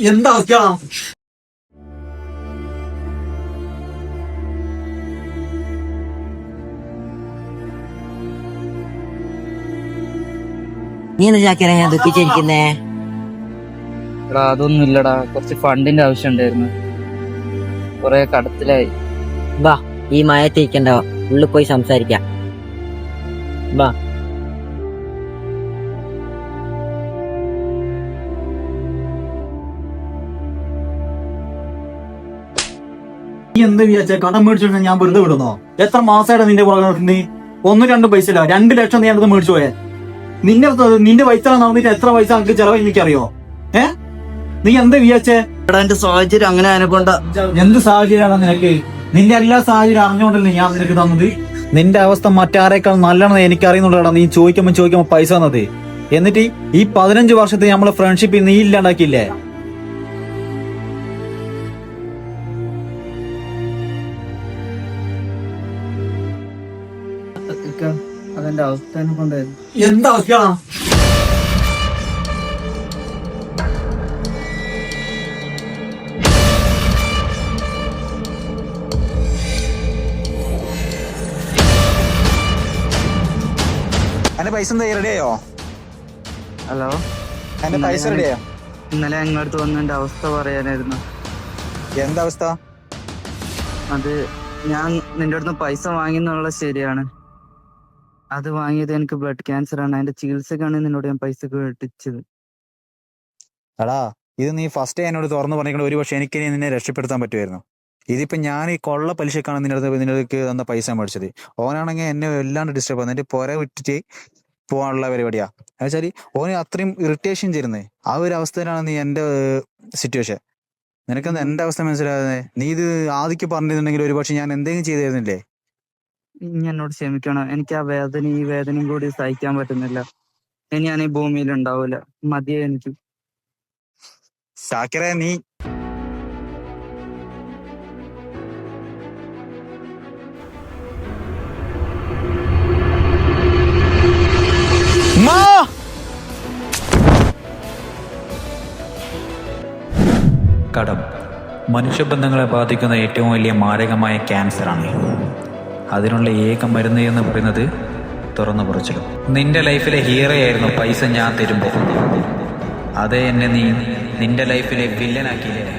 എന്താ നീ എന്താ ചാക്കിയാ ഞാൻ ദുഃഖിച്ചിരിക്കുന്നേ? എടാ അതൊന്നും ഇല്ലടാ. കുറച്ച് ഫണ്ടിന്റെ ആവശ്യം ഉണ്ടായിരുന്നു. കുറെ കടത്തിലായി. വാ ഈ മയത്തിരിക്കണ്ടോ ഉള്ളിൽ പോയി സംസാരിക്കാം. വാ എന്ത് വിചാരിച്ച? കടം മേടിച്ചു ഞാൻ വെറുതെ വിടുന്നോ? എത്ര മാസമായിട്ട് നിന്റെ പുറകെ നടക്കുന്നേ? ഒന്നും രണ്ടും പൈസ ഇല്ല രണ്ട് ലക്ഷം നീ അടുത്ത് മേടിച്ചു പോയെ. നിന്റെ നിന്റെ പൈസ നടന്നിട്ട് എത്ര പൈസ എനിക്ക് ചെലവായി എനിക്കറിയോ? ഏ? നീ എന്ത് വിചാരിച്ചേ? എടാ എന്റെ സാഹചര്യം അങ്ങനെ അനുകൊണ്ട എന്ത് സാഹചര്യമാണ് നിനക്ക്? നിന്റെ എല്ലാ സാഹചര്യം അറിഞ്ഞുകൊണ്ടല്ലേ ഞാൻ നിനക്ക് തന്നത്? നിന്റെ അവസ്ഥ മറ്റാരേക്കാൾ നല്ലതാണെന്ന് എനിക്ക് അറിയുന്നുള്ളടാ നീ ചോദിക്കുമ്പോ ചോദിക്കുമ്പോ പൈസ തന്നത്. എന്നിട്ട് ഈ പതിനഞ്ച് വർഷത്തെ നമ്മളെ ഫ്രണ്ട്ഷിപ്പ് നീ ഇല്ലാണ്ടാക്കിയില്ലേ? അതെന്റെ അവസ്ഥ എന്താ പൈസ എന്താ റെഡിയായോ ഹലോ? എന്റെ പൈസ റെഡിയായോ ഇന്നലെ അങ്ങോട്ട് വന്ന എന്റെ അവസ്ഥ പറയാനായിരുന്നു. എന്താ അവസ്ഥ? അത് ഞാൻ നിന്റെ അടുത്ത് പൈസ വാങ്ങിയെന്നുള്ളത് ശരിയാണ്. അത് വാങ്ങിയത് എനിക്ക് ബ്ലഡ് ക്യാൻസർ ആണ്. അതിന്റെ ചികിത്സക്കാണ് നിന്നോട് ഞാൻ പൈസ കേട്ടിച്ചത് എടാ ഇത് നീ ഫസ്റ്റ് എന്നോട് തുറന്നു പറഞ്ഞിട്ട് ഒരു പക്ഷേ എനിക്ക് നിന്നെ രക്ഷപ്പെടുത്താൻ പറ്റുമായിരുന്നു. ഇതിപ്പോ ഞാൻ ഈ കൊള്ള പലിശക്കാണ് നിന്റെ നിന്റെ തന്ന പൈസ മേടിച്ചത്. ഓനാണെങ്കിൽ എന്നെ വല്ലാണ്ട് ഡിസ്റ്റർബ് ചെയ്യുന്നത് എന്റെ പുര വിട്ടിട്ട് പോകാനുള്ള പരിപാടിയാ. എന്നുവെച്ചാൽ ഓന് അത്രയും ഇറിറ്റേഷൻ ചെയ്യുന്നത് ആ ഒരു അവസ്ഥയിലാണ് നീ എന്റെ സിറ്റുവേഷൻ നിനക്കെന്താ എന്റെ അവസ്ഥ മനസ്സിലാകുന്നത് നീ ഇത് ആദ്യം പറഞ്ഞിരുന്നെങ്കിൽ ഒരു പക്ഷെ ഞാൻ എന്തെങ്കിലും ചെയ്തിരുന്നില്ലേ ഇനി എന്നോട് ക്ഷമിക്കണം. എനിക്ക് ആ വേദന ഈ വേദനയും കൂടി സഹിക്കാൻ പറ്റുന്നില്ല. ഇനി ഞാൻ ഈ ഭൂമിയിൽ ഉണ്ടാവൂല. മതിയെ എനിക്ക് നീ കടം. മനുഷ്യബന്ധങ്ങളെ ബാധിക്കുന്ന ഏറ്റവും വലിയ മാരകമായ ക്യാൻസറാണ് അതിനുള്ള ഏക മരുന്ന് എന്ന് പറയുന്നത് തുറന്നു പറച്ചിലും നിന്റെ ലൈഫിലെ ഹീറോ ആയിരുന്നു പൈസ ഞാൻ തരുമ്പോൾ അതേ എന്നെ നീ നിന്റെ ലൈഫിലെ വില്ലനാക്കിയില്ലേ?